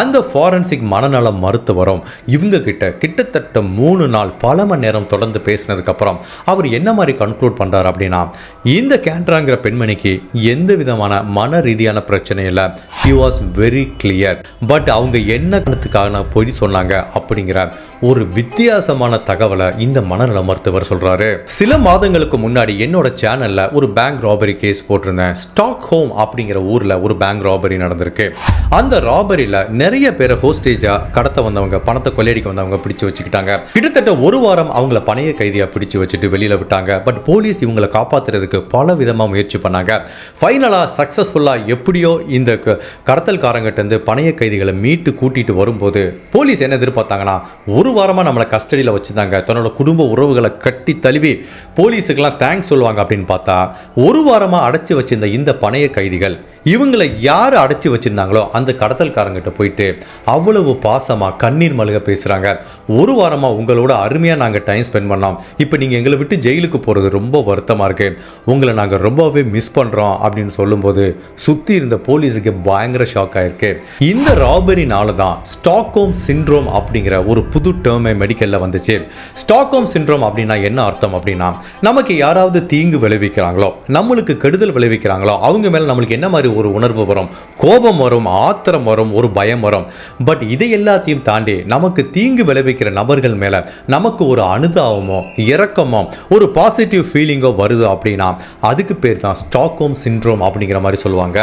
Speaker 1: அந்த ஃபாரன்சிக் மனநல மருத்துவரும் இவங்க கிட்ட கிட்டத்தட்ட மூணு நாள் பல மணி நேரம் தொடர்ந்து பேசினதுக்கப்புறம் அவர் என்ன மாதிரி கன்க்ளூட் பண்ணுறாரு அப்படின்னா இந்த கேண்ட்ராங்கிற பெண்மணிக்கு எந்த விதமான மன ரீதியான பிரச்சனை இல்லை. He was very clear but அவங்க என்ன காரணத்துக்காக பொய் சொன்னாங்க அப்படிங்கிற ஒரு வித்தியாசமான தகவலை இந்த மனநல மருத்துவர் சொல்றாரு. சில மாதங்களுக்கு முன்னாடி என்னோட சேனல்ல ஒரு பேங்க் ராபரி கேஸ் போட்டிருந்தேன். ஸ்டாக் ஹோம் அப்படிங்கிற ஊர்ல ஒரு பேங்க் ராபரி நடந்திருக்கு. அந்த ராபரியில நிறைய பேரை ஹோஸ்டேஜா கடத்த வந்தவங்க பணத்தை கொள்ளையடிக்க வந்தவங்க பிடிச்சு வச்சுக்கிட்டாங்க. கிட்டத்தட்ட ஒரு வாரம் அவங்கள பணைய கைதியா பிடிச்சு வச்சுட்டு வெளியில விட்டாங்க. பட் போலீஸ் இவங்களை காப்பாத்துறதுக்கு பல விதமாக முயற்சி பண்ணாங்க. ஃபைனலாக சக்சஸ்ஃபுல்லா எப்படியோ இந்த கடத்தல்காரங்கிட்டேருந்து கடத்தல்காரங்கிட்ட இருந்து பணைய கைதிகளை மீட்டு கூட்டிட்டு வரும்போது போலீஸ் என்ன எதிர்பார்த்தாங்கன்னா ஒரு வாரமா நம்மளை கஸ்டடியில் வச்சிருந்தாங்க தன்னோட குடும்ப உறவுகளை கட்டி தழுவி போலீஸுக்கெல்லாம் தேங்க்ஸ் சொல்லுவாங்க அப்படின்னு பார்த்தா ஒரு வாரமா அடைச்சி வச்சிருந்த இந்த பணைய கைதிகள் இவங்களை யார் அடைச்சி வச்சிருந்தாங்களோ அந்த கடத்தல்காரங்கிட்ட போயிட்டு அவ்வளவு பாசமாக கண்ணீர் மழுக பேசுறாங்க. ஒரு வாரமாக உங்களோட அருமையாக நாங்கள் டைம் ஸ்பெண்ட் பண்ணோம். இப்போ நீங்க எங்களை விட்டு ஜெயிலுக்கு போறது ரொம்ப வருத்தமாக இருக்கு. உங்களை நாங்கள் ரொம்பவே மிஸ் பண்ணுறோம் அப்படின்னு சொல்லும்போது சுத்தி இருந்த போலீஸுக்கு பயங்கர ஷாக் ஆகிருக்கு இந்த ராபரினால தான் ஸ்டாக்ஹோம் சிண்ட்ரோம் அப்படிங்கிற ஒரு புது டேர்மே மெடிக்கலில் வந்துச்சு. ஸ்டாக்ஹோம் சிண்ட்ரோம் அப்படின்னா என்ன அர்த்தம் அப்படின்னா நமக்கு யாராவது தீங்கு விளைவிக்கிறாங்களோ நம்மளுக்கு கெடுதல் விளைவிக்கிறாங்களோ அவங்க மேல நம்மளுக்கு என்ன மாதிரி ஒரு உணர்வு வரும். கோபம் வரும் ஆத்திரம் வரும் ஒரு பயம் வரும். பட் இதை எல்லாத்தையும் தாண்டி நமக்கு தீங்கு விளைவிக்கிற நபர்கள் மேல நமக்கு ஒரு அனுதாபமோ இறக்கமோ ஒரு பாசிட்டிவ் ஃபீலிங்கோ வருது அப்படின்னா அதுக்கு பேர் தான் ஸ்டாக்ஹோம் சிண்ட்ரோம் அப்படிங்கிற மாதிரி சொல்லுவாங்க.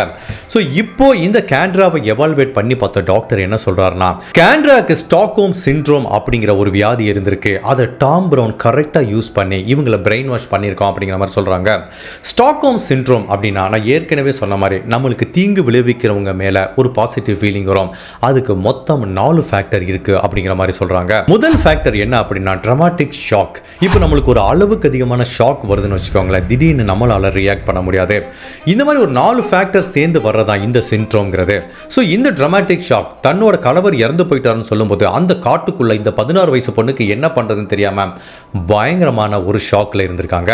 Speaker 1: ஸோ இப்போ இந்த கேண்ட்ராவை எவால்வேட் பண்ணி பார்த்த டாக்டர் என்ன சொல்றாருன்னா கேண்ட்ராக்கு ஸ்டாக்ஹோம் சிண்ட்ரோம் அப்படிங்கிற ஒரு வியாதி இருந்திருக்கு. அதை டாம் ப்ரௌன் கரெக்டாக யூஸ் பண்ணி இவங்களை பிரெயின் வாஷ் பண்ணியிருக்கோம் அப்படிங்கிற மாதிரி சொல்றாங்க. ஸ்டாக்ஹோம் சிண்ட்ரோம் அப்படின்னா நான் ஏற்கனவே சொன்ன மாதிரி நம்மளுக்கு தீங்கு விளைவிக்கிறவங்க மேலே ஒரு பாசிட்டிவ் ஃபீலிங் வரும். அதுக்கு மொத்தம் நாலு ஃபேக்டர் இருக்கு அப்படிங்கிற மாதிரி சொல்றாங்க. முதல் ஃபேக்டர் என்ன அப்படின்னா ட்ரமாட்டிக் ஷாக் இப்போ நம்மளுக்கு ஒரு அளவுக்கு அதிகமான ஷாக் வருதுன்னு வச்சுக்கோங்களேன். திடீர்னு நம்மளால ரியாக்ட் பண்ண முடியாது. இந்த மாதிரி ஒரு நாலு ஃபேக்டர் சேர்ந்து வர்றதா இந்த சின்ட்ரோங்கிறது ஸோ இந்த ட்ரமாட்டிக் ஷாக் தன்னோட கணவர் இறந்து போயிட்டாருன்னு சொல்லும்போது அந்த காட்டுக்குள்ள இந்த பதினாறு வயசு பொண்ணுக்கு என்ன பண்றதுன்னு தெரியாம பயங்கரமான ஒரு ஷாக்ல இருந்திருக்காங்க.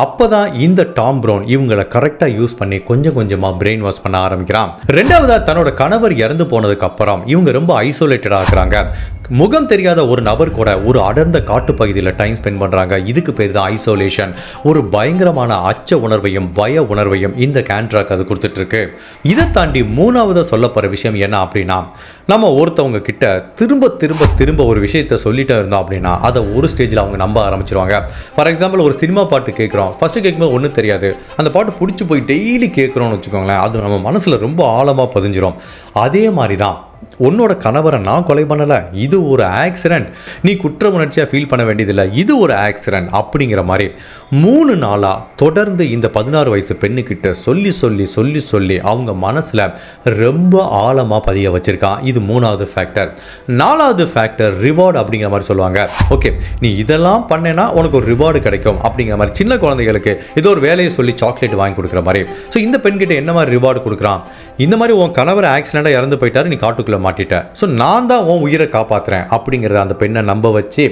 Speaker 1: அப்போ தான் இந்த டாம் ப்ரௌன் இவங்களை கரெக்டாக யூஸ் பண்ணி கொஞ்சம் கொஞ்சமாக பிரெயின் வாஷ் பண்ண ஆரம்பிக்கிறான். ரெண்டாவதாக தன்னோட கணவர் இறந்து போனதுக்கு அப்புறம் இவங்க ரொம்ப ஐசோலேட்டடாக இருக்கிறாங்க. முகம் தெரியாத ஒரு நபர் கூட ஒரு அடர்ந்த காட்டு பகுதியில் டைம் ஸ்பெண்ட் பண்ணுறாங்க இதுக்கு பேர் தான் ஐசோலேஷன் ஒரு பயங்கரமான அச்ச உணர்வையும் பய உணர்வையும் இந்த கேண்ட்ராக் அது கொடுத்துட்ருக்கு. இதை தாண்டி மூணாவதாக சொல்லப்படுற விஷயம் என்ன அப்படின்னா நம்ம ஒருத்தவங்க கிட்ட திரும்ப திரும்ப திரும்ப ஒரு விஷயத்த சொல்லிட்டே இருந்தோம் அப்படின்னா அதை ஒரு ஸ்டேஜில் அவங்க நம்ப ஆரம்பிச்சிருவாங்க. ஃபார் எக்ஸாம்பிள் ஒரு சினிமா பாட்டு கேட்குறோம். ஃபஸ்ட்டு கேட்கும்போது ஒன்றும் தெரியாது. அந்த பாட்டு பிடிச்சி போய் டெய்லி கேட்குறோம்னு வச்சுக்கோங்களேன் அது நம்ம மனசில் ரொம்ப ஆழமாக பதிஞ்சிரும். அதே மாதிரி தான் உன்னோட கணவரை நான் கொலை பண்ணலை. இது ஒரு ஆக்சிடென்ட் நீ குற்ற உணர்ச்சியாக ஃபீல் பண்ண வேண்டியதில்லை. இது ஒரு ஆக்சிடென்ட் அப்படிங்கிற மாதிரி மூணு நாளாக தொடர்ந்து இந்த பதினாறு வயசு பெண்ணுக்கிட்ட சொல்லி சொல்லி சொல்லி சொல்லி அவங்க மனசில் ரொம்ப ஆழமாக பதிய வச்சுருக்கான். இது மூணாவது ஃபேக்டர் நாலாவது ஃபேக்டர் ரிவார்டு அப்படிங்கிற மாதிரி சொல்லுவாங்க. ஓகே நீ இதெல்லாம் பண்ணேன்னா உனக்கு ஒரு ரிவார்டு கிடைக்கும் அப்படிங்கிற மாதிரி சின்ன குழந்தைகளுக்கு ஏதோ ஒரு வேலையை சொல்லி சாக்லேட் வாங்கி கொடுக்குற மாதிரி. ஸோ இந்த பெண்கிட்ட என்ன மாதிரி ரிவார்டு கொடுக்குறான்? இந்த மாதிரி உன் கணவர் ஆக்சிடெண்ட்டாக இறந்து போயிட்டாரு நீ காட்டுக்குள்ளே மாட்டிட்டேன் ஸோ நான் தான் உன் உயிரை காப்பாற்றுறேன் அப்படிங்கிறத அந்த பெண்ணை நம்ப வச்சு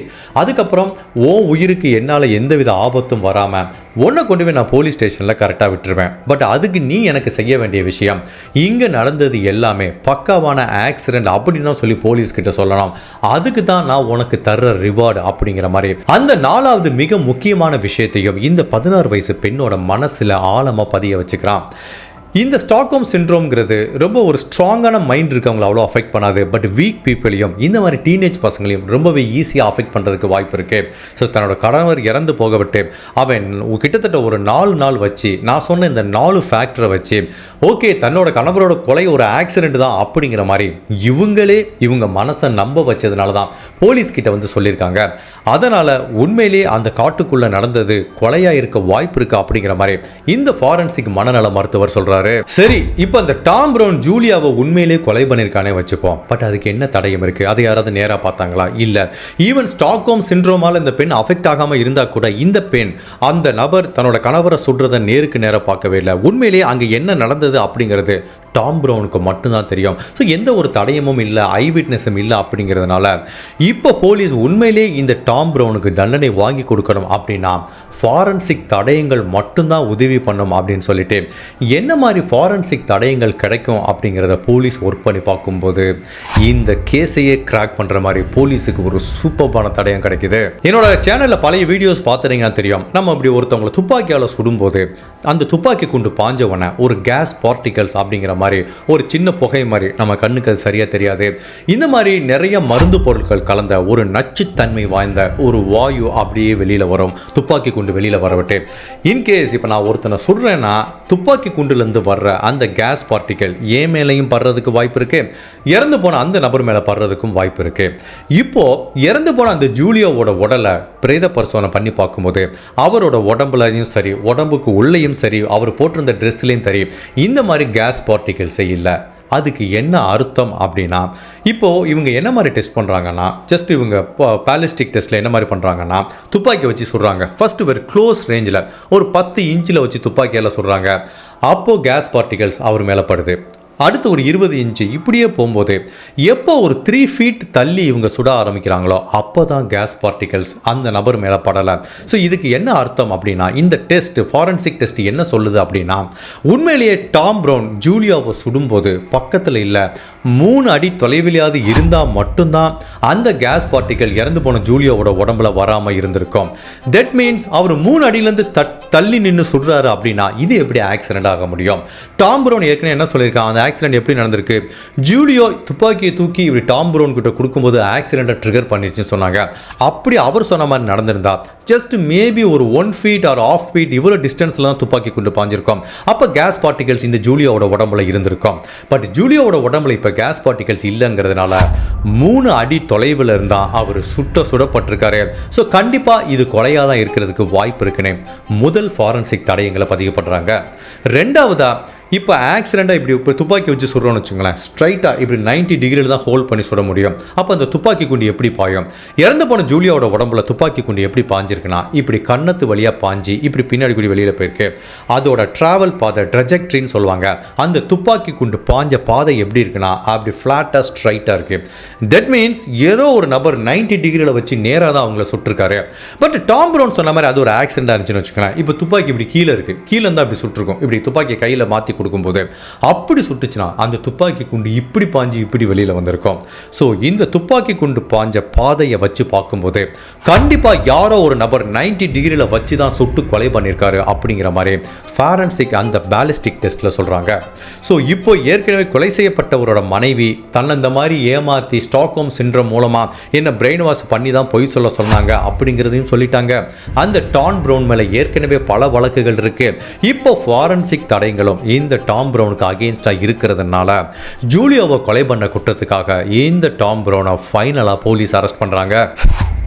Speaker 1: அதுக்கப்புறம் உன் உயிருக்கு என்னால் எந்தவித ஆபத்தும் வராமல் உன்னை கொண்டு போய் நான் போலீஸ் ஸ்டேஷனில் கரெக்டாக விட்டுருவேன். பட் அதுக்கு நீ எனக்கு செய்ய வேண்டிய விஷயம் இங்கே நடந்தது எல்லாமே பக்காவான ஆக்சிடென்ட் அப்படின்னு தான் சொல்லி போலீஸ் கிட்ட சொல்லலாம். அதுக்கு தான் நான் உனக்கு தர்ற ரிவார்டு அப்படிங்கிற மாதிரி. அந்த நாலாவது மிக முக்கியமான விஷயத்தையும் இந்த பதினாறு வயசு பெண்ணோட மனசில் ஆழமாக பதிய வச்சுக்கிறான். இந்த ஸ்டாக்ஹோம் சிண்ட்ரோம்ங்கிறது ரொம்ப ஒரு ஸ்ட்ராங்கான மைண்ட் இருக்கவங்கள அவ்வளோ அஃபெக்ட் பண்ணாது. பட் வீக் பீப்புளையும் இந்த மாதிரி டீனேஜ் பசங்களையும் ரொம்பவே ஈஸியாக அஃபெக்ட் பண்ணுறதுக்கு வாய்ப்பு இருக்குது ஸோ தன்னோட கணவர் இறந்து போகவிட்டு அவன் கிட்டத்தட்ட ஒரு நாலு நாள் வச்சு நான் சொன்ன இந்த நாலு ஃபேக்டரை வச்சு ஓகே தன்னோட கணவரோட கொலை ஒரு ஆக்சிடென்ட் தான் அப்படிங்கிற மாதிரி இவங்களே இவங்க மனசை நம்ப வச்சதுனால தான் போலீஸ்கிட்ட வந்து சொல்லியிருக்காங்க. அதனால் உண்மையிலே அந்த காட்டுக்குள்ளே நடந்தது கொலையாக இருக்க வாய்ப்பு இருக்குது அப்படிங்கிற மாதிரி இந்த ஃபாரன்சிக் மனநல மருத்துவர் சொல்கிறார் சொல்றாரு. சரி இப்போ அந்த டாம் ப்ரௌன் ஜூலியாவை உண்மையிலேயே கொலை பண்ணியிருக்கானே வச்சுப்போம். பட் அதுக்கு என்ன தடயம் இருக்கு? அதை யாராவது நேரா பார்த்தாங்களா? இல்ல. ஈவன் ஸ்டாக்ஹோம் சிண்ட்ரோமால இந்த பெண் அஃபெக்ட் ஆகாம இருந்தா கூட இந்த பெண் அந்த நபர் தன்னோட கணவரை சுடுறதை நேருக்கு நேரா பார்க்கவே இல்லை. உண்மையிலேயே அங்க என்ன நடந்தது அப்படிங்கிறது டாம் ப்ரௌனுக்கு மட்டும்தான் தெரியும். ஸோ எந்த ஒரு தடயமும் இல்லை ஐ விட்னஸும் இல்லை அப்படிங்கிறதுனால இப்போ போலீஸ் உண்மையிலே இந்த டாம் ப்ரௌனுக்கு தண்டனை வாங்கி கொடுக்கணும் அப்படின்னா ஃபாரன்சிக் தடயங்கள் மட்டும்தான் உதவி பண்ணும் அப்படின்னு சொல்லிட்டு என்ன மாதிரி ஃபாரன்சிக் தடயங்கள் கிடைக்கும் அப்படிங்கிறத போலீஸ் ஒர்க் பண்ணி பார்க்கும்போது இந்த கேஸையே கிராக் பண்ணுற மாதிரி போலீஸுக்கு ஒரு சூப்பர்பான தடயம் கிடைக்குது. என்னோட சேனலில் பழைய வீடியோஸ் பார்த்துறீங்கன்னா தெரியும். நம்ம இப்படி ஒருத்தவங்களை துப்பாக்கியால் சுடும்போது அந்த துப்பாக்கி குண்டு பாஞ்சவனை ஒரு கேஸ் பார்ட்டிகல்ஸ் அப்படிங்கிற மாதிரி ஒரு சின்ன புகை மாதிரி நம்ம கண்ணுக்கு அது சரியாக தெரியாது. இந்த மாதிரி நிறைய மருந்து பொருட்கள் கலந்த ஒரு நச்சுத்தன்மை வாய்ந்த ஒரு வாயு அப்படியே வெளியில் வரும். துப்பாக்கி குண்டு வெளியில் வரவிட்டு. இன்கேஸ் இப்போ நான் ஒருத்தனை சொல்கிறேன்னா துப்பாக்கி குண்டுலேருந்து வர்ற அந்த கேஸ் பார்ட்டிகல் ஏன் மேலேயும் படுறதுக்கு வாய்ப்பு இருக்கு? இறந்து போன அந்த நபர் மேலே படுறதுக்கும் வாய்ப்பு இருக்கு. இப்போ இறந்து போன அந்த ஜூலியோவோட உடலை பிரேத பரிசோதனை பண்ணி பார்க்கும்போது அவரோட உடம்புலையும் சரி உடம்புக்கு உள்ளேயும் சரி அவர் போட்டிருந்த ட்ரெஸ்லையும் சரி இந்த மாதிரி கேஸ் பார்ட்டிகல்ஸே இல்லை. அதுக்கு என்ன அர்த்தம் அப்படின்னா இப்போது இவங்க என்ன மாதிரி டெஸ்ட் பண்ணுறாங்கன்னா ஜஸ்ட் இவங்க பேலிஸ்டிக் டெஸ்ட்டில் என்ன மாதிரி பண்ணுறாங்கன்னா துப்பாக்கி வச்சு சுடுறாங்க. ஃபர்ஸ்ட் ஒரு க்ளோஸ் ரேஞ்சில் ஒரு பத்து இன்ச்சில் வச்சு துப்பாக்கியால் சுடுறாங்க. அப்போது கேஸ் பார்ட்டிகல்ஸ் அவர் மேலே படுது. அடுத்து ஒரு இருபது இன்ச்சு இப்படியே போகும்போது எப்போ ஒரு த்ரீ ஃபீட் தள்ளி இவங்க சுட ஆரம்பிக்கிறாங்களோ அப்போ தான் கேஸ் பார்ட்டிகல்ஸ் அந்த நபர் மேலே படலை. ஸோ இதுக்கு என்ன அர்த்தம் அப்படின்னா இந்த டெஸ்ட் ஃபாரன்சிக் டெஸ்ட் என்ன சொல்லுது அப்படின்னா உண்மையிலேயே டாம் ப்ரௌன் ஜூலியாவை சுடும்போது பக்கத்தில் இல்லை மூணு அடி தொலைவிலையாவது இருந்தால் மட்டும்தான் அந்த கேஸ் பார்ட்டிகள் இறந்து போன ஜூலியாவோட உடம்புல வராமல் இருந்திருக்கும். தட் மீன்ஸ் அவர் மூணு அடியிலேருந்து தட் தள்ளி நின்று சுடுறாரு அப்படின்னா இது எப்படி ஆக்சிடென்ட் ஆக முடியும்? டாம் ப்ரௌன் ஏற்கனவே என்ன சொல்லியிருக்கான்? அந்த ஆக்சிடென்ட் எப்படி நடந்திருக்கு? ஜூலியோ துப்பாக்கியை தூக்கி இப்படி டாம் ப்ரௌன் கிட்ட கொடுக்கும்போது ஆக்சிடென்ட்டை ட்ரிகர் பண்ணிடுச்சுன்னு சொன்னாங்க. அப்படி அவர் சொன்ன மாதிரி நடந்திருந்தா ஜஸ்ட் மேபி ஒரு one feet or half feet இவ்வளோ டிஸ்டன்ஸில் தான் துப்பாக்கி கொண்டு பாஞ்சிருக்கோம். அப்போ கேஸ் பார்ட்டிகல்ஸ் இந்த ஜூலியோட உடம்புல இருந்திருக்கும். பட் ஜூலியோவோட உடம்புல இப்போ கேஸ் பார்ட்டிகல்ஸ் இல்லைங்கிறதுனால மூணு அடி தொலைவில் இருந்தால் அவர் சுட்ட சுடப்பட்டிருக்காரு. ஸோ கண்டிப்பாக இது கொலையாக தான் இருக்கிறதுக்கு வாய்ப்பு இருக்குன்னு முதல் ஃபாரன்சிக் தடயங்களை பதிவு பண்ணுறாங்க ரெண்டாவதாக இப்போ ஆக்சிடெண்ட்டாக இப்படி இப்போ துப்பாக்கி வச்சு சுடுறோம்னு வச்சுங்களேன் ஸ்ட்ரைட்டாக இப்படி 90 டிகிரியில் தான் ஹோல்ட் பண்ணி சுட முடியும். அப்போ அந்த துப்பாக்கி குண்டு எப்படி பாயும்? இறந்து போன ஜூலியாவோட உடம்புல துப்பாக்கி குண்டு எப்படி பாஞ்சிருக்குன்னா இப்படி கன்னத்து வழியாக பாஞ்சி இப்படி பின்னாடி கூடி வெளியில் போயிருக்கு. அதோட ட்ராவல் பாதை ட்ரெஜெக்ட்ரின்னு சொல்லுவாங்க. அந்த துப்பாக்கி குண்டு பாஞ்ச பாதை எப்படி இருக்குன்னா அப்படி ஃப்ளாட்டாக ஸ்ட்ரைட்டாக இருக்குது தட் மீன்ஸ் ஏதோ ஒரு நபர் 90 டிகிரியில் வச்சு நேராக தான் அவங்கள சுட்டிருக்காரு. பட் டாம் ப்ரௌன் சொன்ன மாதிரி அது ஒரு ஆக்சிடென்ட் இருந்துச்சுன்னு வச்சுக்கலாம் இப்போ துப்பாக்கி இப்படி கீழே இருக்குது கீழே இருந்தால் அப்படி சுட்டிருக்கும். இப்படி துப்பாக்கி கையில் மாற்றி கொடுக்கும்போது அப்படி சுட்டுச்சுன்னா அந்த துப்பாக்கி குண்டு இப்படி பாஞ்சு இப்படி வெளியில் வந்திருக்கும். ஸோ இந்த துப்பாக்கி குண்டு பாஞ்ச பாதையை வச்சு பார்க்கும்போது கண்டிப்பாக யாரோ ஒரு நபர் 90 டிகிரியில் வச்சு தான் சுட்டு கொலை பண்ணியிருக்காரு அப்படிங்கிற மாதிரி ஃபாரன்சிக் அந்த பேலிஸ்டிக் டெஸ்ட்டில் சொல்கிறாங்க ஸோ இப்போ ஏற்கனவே கொலை செய்யப்பட்டவரோட மனைவி தன்னை இந்த மாதிரி ஏமாற்றி ஸ்டாக்ஹோம் சின்ரம் மூலமாக என்ன பிரெயின் வாஷ் பண்ணி தான் பொய் சொல்ல சொன்னாங்க அப்படிங்கிறதையும் சொல்லிட்டாங்க. அந்த டான் ப்ரௌன் மேலே ஏற்கனவே பல வழக்குகள் இருக்குது இப்போ ஃபாரன்சிக் தடைங்களும் இந்த டாம் ப்ரௌனுக்கு அகேன்ஸ்டாக இருக்கிறதுனால ஜூலியோவை கொலை பண்ண குற்றத்துக்காக இந்த டாம் ப்ரௌனை ஃபைனலாக போலீஸ் அரெஸ்ட் பண்ணுறாங்க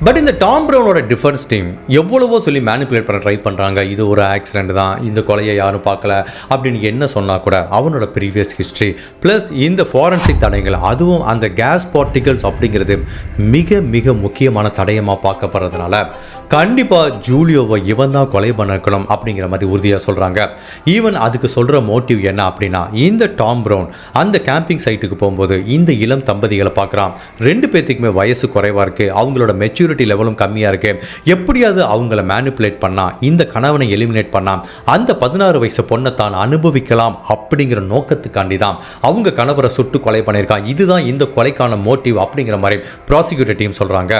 Speaker 1: பட் இந்த டாம் ப்ரௌனோட டிஃபென்ஸ் டீம் எவ்வளவோ சொல்லி மேனிப்புலேட் பண்ண ட்ரை பண்ணுறாங்க இது ஒரு ஆக்சிடென்ட் தான். இந்த கொலையை யாரும் பார்க்கல அப்படின்னு என்ன சொன்னால் கூட அவனோட ப்ரீவியஸ் ஹிஸ்ட்ரி ப்ளஸ் இந்த ஃபாரன்சிக் தடயங்கள் அதுவும் அந்த கேஸ் பார்ட்டிகல்ஸ் அப்படிங்கிறது மிக மிக முக்கியமான தடயமாக பார்க்கப்படுறதுனால கண்டிப்பாக ஜூலியோவை இவன் தான் கொலை பண்ணிருக்கணும் அப்படிங்கிற மாதிரி உறுதியாக சொல்கிறாங்க ஈவன் அதுக்கு சொல்கிற மோட்டிவ் என்ன அப்படின்னா இந்த டாம் ப்ரௌன் அந்த கேம்பிங் சைட்டுக்கு போகும்போது இந்த இளம் தம்பதிகளை பார்க்குறான். ரெண்டு பேர்த்துக்குமே வயசு குறைவாக இருக்குது அவங்களோட மெச்சூரிட்டி லெவலும் கம்மியாக இருக்குது எப்படியாவது அவங்கள மேனிப்புலேட் பண்ணால் இந்த கணவனை எலிமினேட் பண்ணால் அந்த பதினாறு வயசு பொண்ணை தான் அனுபவிக்கலாம் அப்படிங்கிற நோக்கத்துக்காண்டி தான் அவங்க கணவரை சுட்டு கொலை பண்ணியிருக்கான் இதுதான் இந்த கொலைக்கான மோட்டிவ் அப்படிங்கிற மாதிரி ப்ராசிக்யூட்டர் டீம் சொல்கிறாங்க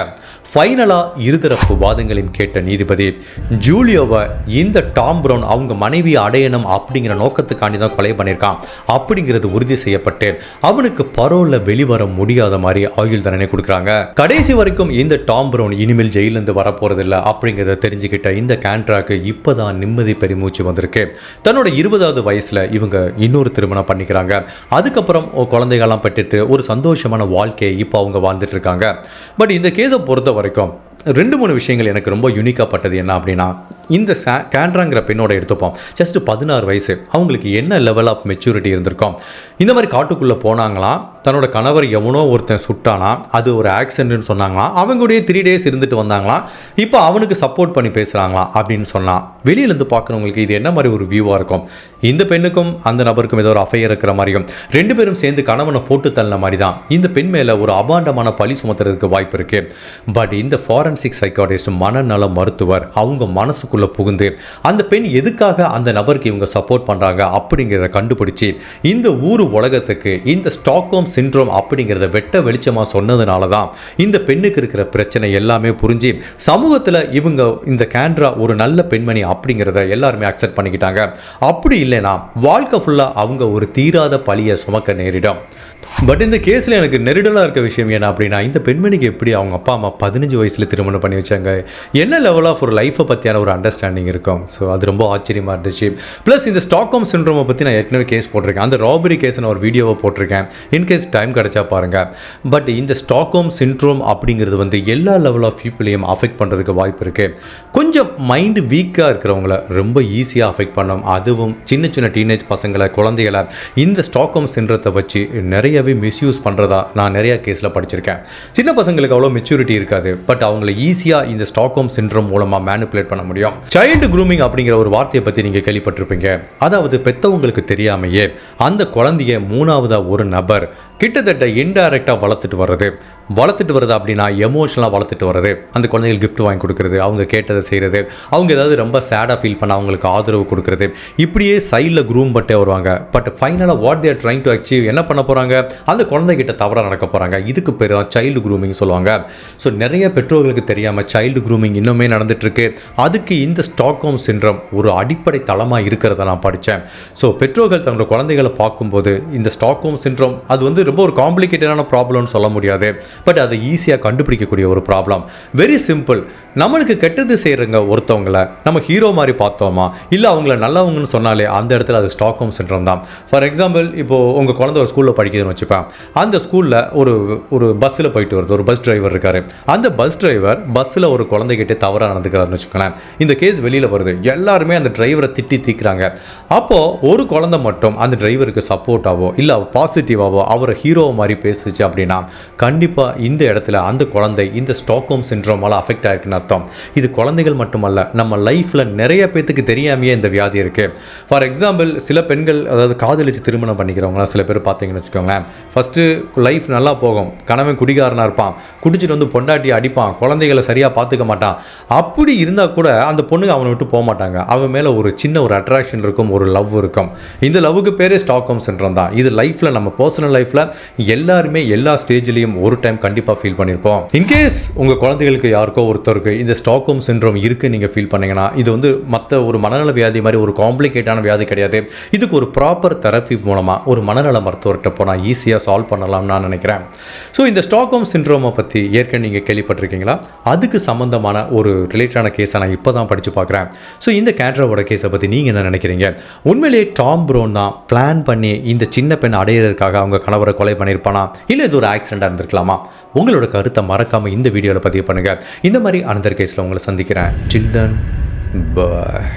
Speaker 1: ஃபைனலாக இருதரப்பு வாதங்களையும் கேட்ட நீதிபதி ஜூலியோவை இந்த டாம் ப்ரௌன் அவங்க மனைவியை அடையணும் அப்படிங்கிற நோக்கத்துக்காண்டி தான் கொலை பண்ணியிருக்கான். அப்படிங்கிறது உறுதி செய்யப்பட்டு அவனுக்கு பரோலில் வெளிவர முடியாத மாதிரி ஆயுள் தண்டனை கொடுக்குறாங்க. கடைசி வரைக்கும் இந்த டாம் ப்ரௌன் இனிமேல் ஜெயிலேருந்து வரப்போறதில்ல அப்படிங்கிறத தெரிஞ்சுக்கிட்ட இந்த கேண்ட்ராக்கு இப்போ தான் நிம்மதி பெருமூச்சு வந்திருக்கு. தன்னோட இருபதாவது வயசில் இவங்க இன்னொரு திருமணம் பண்ணிக்கிறாங்க. அதுக்கப்புறம் குழந்தைகள்லாம் பெற்றுட்டு ஒரு சந்தோஷமான வாழ்க்கையை இப்போ அவங்க வாழ்ந்துட்டு இருக்காங்க. பட் இந்த கேஸை பொறுத்த வரைக்கும் ரெண்டு மூணு விஷயங்கள் எனக்கு ரொம்ப யூனிக்காக பட்டது என்ன அப்படின்னா இந்த சே கேண்ட்ராங்கிற பெண்ணோட எடுத்துப்போம். ஜஸ்ட் பதினாறு வயசு. அவங்களுக்கு என்ன லெவல் ஆஃப் மெச்சூரிட்டி இருந்திருக்கும்? இந்த மாதிரி காட்டுக்குள்ளே போனாங்களாம் தன்னோட கணவர் எவனோ ஒருத்தன் சுட்டானா? அது ஒரு ஆக்சிடென்ட்னு சொன்னாங்களாம் அவங்களுடைய த்ரீ டேஸ் இருந்துட்டு வந்தாங்களாம் இப்போ அவனுக்கு சப்போர்ட் பண்ணி பேசுகிறாங்களாம் அப்படின்னு சொன்னான் வெளியிலேருந்து பார்க்குறவங்களுக்கு இது என்ன மாதிரி ஒரு வியூவாக இருக்கும்? இந்த பெண்ணுக்கும் அந்த நபருக்கும் ஏதோ ஒரு அஃபையர் இருக்கிற மாதிரியும் ரெண்டு பேரும் சேர்ந்து கணவனை போட்டு தள்ளின மாதிரி தான் இந்த பெண் மேலே ஒரு அபாண்டமான பழி சுமத்துறதுக்கு வாய்ப்பு இருக்குது பட் இந்த ஃபாரன்சிக் சைக்காட்டிஸ்ட் மனநல மருத்துவர். அவங்க மனசுக்குள்ளே புகுந்து அந்த பெண் எதுக்காக அந்த நபருக்கு இவங்க சப்போர்ட் பண்ணுறாங்க அப்படிங்கிறத கண்டுபிடிச்சி இந்த ஊர் உலகத்துக்கு இந்த ஸ்டாக்ஹோம் சிண்ட்ரோம் அப்படிங்கிறத வெட்ட வெளிச்சமாக சொன்னதுனால தான் இந்த பெண்ணுக்கு இருக்கிற பிரச்சனை எல்லாமே புரிஞ்சு சமூகத்தில் இவங்க இந்த கேண்ட்ரா ஒரு நல்ல பெண்மணி அப்படிங்கிறத எல்லாருமே அக்செப்ட் பண்ணிக்கிட்டாங்க. அப்படி இல்லைனா வாழ்க்கை ஃபுல்லாக அவங்க ஒரு தீராத பழியை சுமக்க நேரிடும். பட் இந்த கேஸில் எனக்கு நெருடலாக இருக்க விஷயம் என்ன அப்படின்னா இந்த பெண்மணிக்கு எப்படி அவங்க அப்பா அம்மா பதினஞ்சு வயசில் திருமணம் பண்ணி வச்சாங்க? என்ன லெவல் ஆஃப் ஒரு லைஃப்பை பற்றியான ஒரு அண்டர்ஸ்டாண்டிங் இருக்கும்? ஸோ அது ரொம்ப ஆச்சரியமாக இருந்துச்சு. ப்ளஸ் இந்த ஸ்டாக்ஹோம் சிண்ட்ரோமை பற்றி நான் ஏற்கனவே கேஸ் போட்டிருக்கேன். அந்த ராபரி கேஸ் நான் ஒரு வீடியோவை போட்டிருக்கேன். இன்கேஸ் டைம் கிடைச்சா பாருங்கள் பட் இந்த ஸ்டாக்ஹோம் சிண்ட்ரோம் அப்படிங்கிறது வந்து எல்லா லெவல் ஆஃப் பீப்புளையும் அஃபெக்ட் பண்ணுறதுக்கு வாய்ப்பு இருக்குது கொஞ்சம் மைண்டு வீக்காக இருக்கிறவங்கள ரொம்ப ஈஸியாக அஃபெக்ட் பண்ணும். அதுவும் சின்ன சின்ன டீனேஜ் பசங்களை குழந்தைகளை இந்த ஸ்டாக்ஹோம் சிண்ட்ரத்தை வச்சு நிறைய நிறையவே மிஸ்யூஸ் பண்ணுறதா நான் நிறையா கேஸில் படிச்சிருக்கேன். சின்ன பசங்களுக்கு அவ்வளோ மெச்சூரிட்டி இருக்காது. பட் அவங்கள ஈஸியாக இந்த ஸ்டாக்ஹோம் சிண்ட்ரோம் மூலமாக மேனுப்புலேட் பண்ண முடியும். சைல்டு க்ரூமிங் அப்படிங்கிற ஒரு வார்த்தையை பற்றி நீங்கள் கேள்விப்பட்டிருப்பீங்க. அதாவது பெற்றவங்களுக்கு தெரியாமையே அந்த குழந்தைய மூணாவதாக ஒரு நபர் கிட்டத்தட்ட இன்டைரக்டாக வளர்த்துட்டு வர்றது. வளர்த்துட்டு வர்றது அப்படின்னா எமோஷனலாக வளர்த்துட்டு வர்றது. அந்த குழந்தைகள் கிஃப்ட் வாங்கி கொடுக்குறது அவங்க கேட்டதை செய்கிறது அவங்க ஏதாவது ரொம்ப சேடாக ஃபீல் பண்ண அவங்களுக்கு ஆதரவு கொடுக்குறது. இப்படியே சைடில் க்ரூம் பட்டே வருவாங்க. பட் ஃபைனலாக what they're trying to achieve என்ன பண்ண போகிறாங்க அந்த குழந்தைகிட்ட தவறாக நடக்க போகிறாங்க இதுக்கு பேர் சைல்டு க்ரூமிங் சொல்லுவாங்க. ஸோ நிறைய பெற்றோர்களுக்கு தெரியாமல் சைல்டு க்ரூமிங் இன்னுமே நடந்துகிட்ருக்கு அதுக்கு இந்த ஸ்டாக்ஹோம் சின்ரம் ஒரு அடிப்படை தளமாக இருக்கிறத நான் படித்தேன் ஸோ பெற்றோர்கள் தங்களோட குழந்தைகளை பார்க்கும்போது இந்த ஸ்டாக்ஹோம் சின்ரம் அது வந்து ரொம்ப ஒரு காம்ப்ளிகேட்டடான ப்ராப்ளம்னு சொல்ல முடியாது. பட் அதை ஈஸியாக கண்டுபிடிக்கக்கூடிய ஒரு ப்ராப்ளம் வெரி சிம்பிள் நம்மளுக்கு கெட்டது செய்கிறவங்க ஒருத்தவங்களை நம்ம ஹீரோ மாதிரி பார்த்தோமா? இல்லை அவங்கள நல்லவங்கன்னு சொன்னாலே அந்த இடத்துல அது ஸ்டாக்ஹோம் சின்ரம் தான். ஃபார் எக்ஸாம்பிள் இப்போது உங்கள் குழந்தை ஒரு ஸ்கூலில் படிக்குதுன்னு வச்சுப்பேன் அந்த ஸ்கூலில் ஒரு ஒரு பஸ்ஸில் போயிட்டு வருது. ஒரு பஸ் டிரைவர் இருக்காரு. அந்த பஸ் டிரைவர் பஸ்ஸில் ஒரு குழந்தைகிட்டே தவறாக நடந்துக்கிறாருன்னு வச்சுக்கோங்களேன். இந்த கேஸ் வெளியில் வருது. எல்லாருமே அந்த டிரைவரை திட்டி தீக்குறாங்க. அப்போது ஒரு குழந்தை மட்டும் அந்த டிரைவருக்கு சப்போர்ட்டாவோ இல்லை பாசிட்டிவாவோ அவரை ஹீரோ மாதிரி பேசுச்சு அப்படின்னா கண்டிப்பாக இந்த இடத்துல அந்த குழந்தை இந்த ஸ்டாக்ஹோம் சின்ட்ரோமால் அஃபெக்ட் ஆயிருக்குன்னு அர்த்தம். இது குழந்தைகள் மட்டுமல்ல நம்ம லைஃப்பில் நிறைய பேத்துக்கு தெரியாமையே இந்த வியாதி இருக்குது ஃபார் எக்ஸாம்பிள் சில பெண்கள் அதாவது காதலிச்சு திருமணம் பண்ணிக்கிறவங்களாம் சில பேர் பார்த்தீங்கன்னு வச்சுக்கோங்களேன். ஃபஸ்ட்டு லைஃப் நல்லா போகும். கணவன் குடிகாரனாக இருப்பான். குடிச்சிட்டு வந்து பொண்டாட்டி அடிப்பான். குழந்தைகளை சரியாக பார்த்துக்க மாட்டான். அப்படி இருந்தால் கூட அந்த பொண்ணுங்க அவனை விட்டு போக மாட்டாங்க. அவன் மேலே ஒரு சின்ன ஒரு அட்ராக்ஷன் இருக்கும். ஒரு லவ் இருக்கும். இந்த லவ்வுக்கு பேரே ஸ்டாக்ஹோம் சின்ட்ரம் தான். இது லைஃப்பில் நம்ம பர்சனல் லைஃப்பில் எல்லாருமே எல்லா ஸ்டேஜ்லேயும் ஒரு டைம் கண்டிப்பாக ஃபீல் பண்ணியிருப்போம் இன்கேஸ் உங்கள் குழந்தைகளுக்கு யாருக்கோ ஒருத்தருக்கு இந்த ஸ்டாக்ஹோம் சின்ட்ரோம் இருக்குது நீங்கள் ஃபீல் பண்ணீங்கன்னா இது வந்து மற்ற ஒரு மனநல வியாதி மாதிரி ஒரு காம்ப்ளிகேட்டான வியாதி கிடையாது. இதுக்கு ஒரு ப்ராப்பர் தெரப்பி மூலமாக ஒரு மனநல மருத்துவர்கிட்ட போனால் ஈஸியாக சால்வ் பண்ணலாம்னு நான் நினைக்கிறேன். ஸோ இந்த ஸ்டாக்ஹோம் சின்ட்ரோமை பற்றி ஏற்கனவே நீங்கள் கேள்விப்பட்டிருக்கீங்களா? அதுக்கு சம்மந்தமான ஒரு ரிலேட்டடான கேஸை நான் இப்போ தான் படித்து பார்க்குறேன். ஸோ இந்த கேட்ராவோட கேஸை பற்றி நீங்கள் என்ன நினைக்கிறீங்க? உண்மையிலேயே டாம் ப்ரோன் தான் பிளான் பண்ணி இந்த சின்ன பெண் அடையிறதுக்காக அவங்க கணவரை கொலை பண்ணியிருப்பானா? இல்லை இது ஒரு ஆக்சிடெண்டாக இருந்திருக்கலாமா? உங்களோட கருத்தை மறக்காமல் இந்த வீடியோவில் பதிவு பண்ணுங்கள் இந்த மாதிரி அனந்தர் கேஸில் உங்களை சந்திக்கிறேன். சில்தன் பாய்